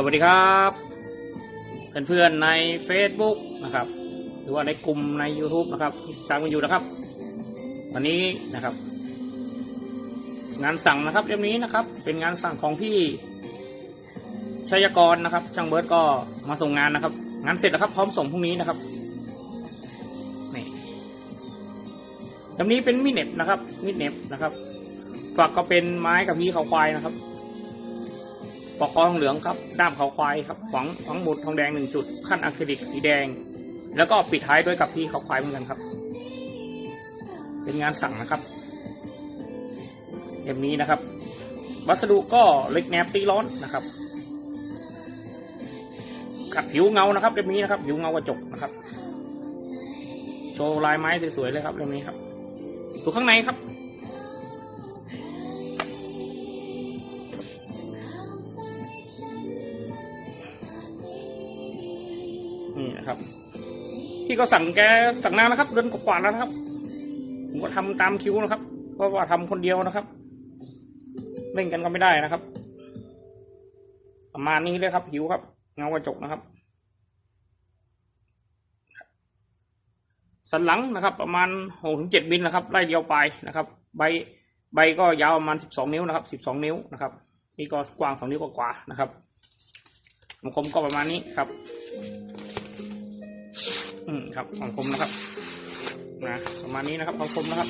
สวัสดีครับ เพื่อนๆใน Facebook นะครับ หรือว่าในกลุ่มใน YouTube นะครับที่ตามกันอยู่นะครับ วันนี้นะครับ งานสั่งนะครับเล่มนี้นะครับ เป็นงานสั่งของพี่ชัยกรนะครับ ช่างเบิร์ดก็มาส่งงานนะครับ งานเสร็จแล้วครับ พร้อมส่งพรุ่งนี้นะครับนี่เล่มนี้เป็นมีดเน็บนะครับมีดเน็บนะครับฝักก็เป็นไม้กับพี่เขาควายนะครับ ปอกคอทองเหลืองครับ ด้ามเขาควายครับฝังฝังหมุดทองแดงหนึ่งจุดขั้นอะคริลิกสีแดง แล้วก็ปิดท้ายด้วยกับพี่เขาควายเหมือนกันครับ เป็นงานสั่งนะครับแบบนี้นะครับ วัสดุก็เล็กแนบตีร้อนนะครับขัดผิวเงานะครับเล่มนี้นะครับ ผิวเงากระจกนะครับ โชว์ลายไม้สวยๆเลยครับเล่มนี้ครับดูข้างในครับ นี่นะครับพี่ก็สั่งแกสั่งนานนะครับ เดือนกว่าๆแล้วนะครับ ผมก็ทำตามคิวนะครับ เพราะว่าทำคนเดียวนะครับเล่นกันก็ไม่ได้นะครับ ประมาณนี้เลยครับผิวครับ เงากระจกนะครับ สันหลังนะครับ ประมาณหกถึงเจ็ดมิลนะครับไล่เดียวไปนะครับ ใบใบก็ยาวประมาณสิบสองนิ้วนะครับสิบสองนิ้วนะครับนี่ก็กว้างสองนิ้วกว่าๆนะครับมคมก็ประมาณนี้ครับ อืมครับของคมนะครับนะประมาณนี้นะครับของคมนะครับ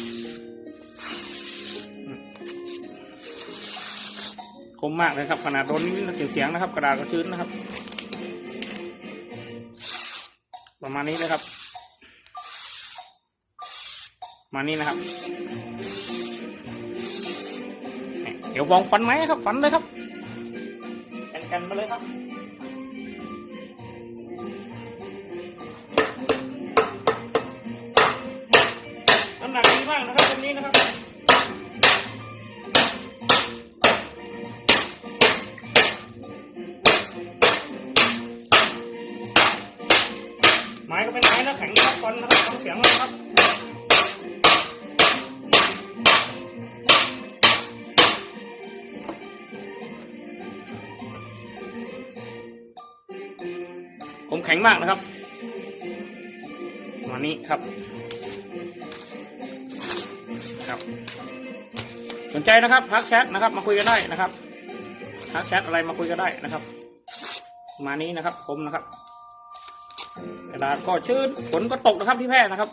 คมมากเลยครับ ขนาดโดนนิดเสียงเสียงนะครับ กระดาษก็ชื้นนะครับ ประมาณนี้เลยครับ มานี้นะครับเนี่ยเดี๋ยวฟองฟันไหมครับ ฟันเลยครับ กันกันมาเลยครับ เป็นไม้นะแข็งนะครับฟันนะครับฟังเสียงนะครับผมแข็งมากนะครับมานี้ครับ ครับ สนใจนะครับทักแชทนะครับ มาคุยกันได้นะครับทักแชทอะไรมาคุยกันได้นะครับ มานี้นะครับคมนะครับ กระดาษก็ชื้นฝนก็ตกนะครับที่แพร่นะครับ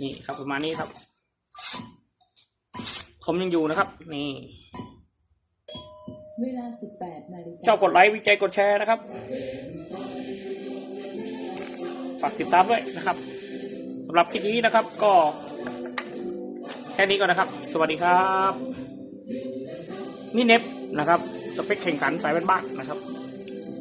นี่ครับประมาณนี้ครับคมยังอยู่นะครับ นี่เวลา18นาฬิกาเจ้ากดไลค์วิจัยกดแชร์นะครับฝากติดตามด้วยนะครับสำหรับคลิปนี้นะครับ ก็แค่นี้ก่อนนะครับ สวัสดีครับ นี่เน็บนะครับ สเปคแข่งขันสายบ้านๆนะครับ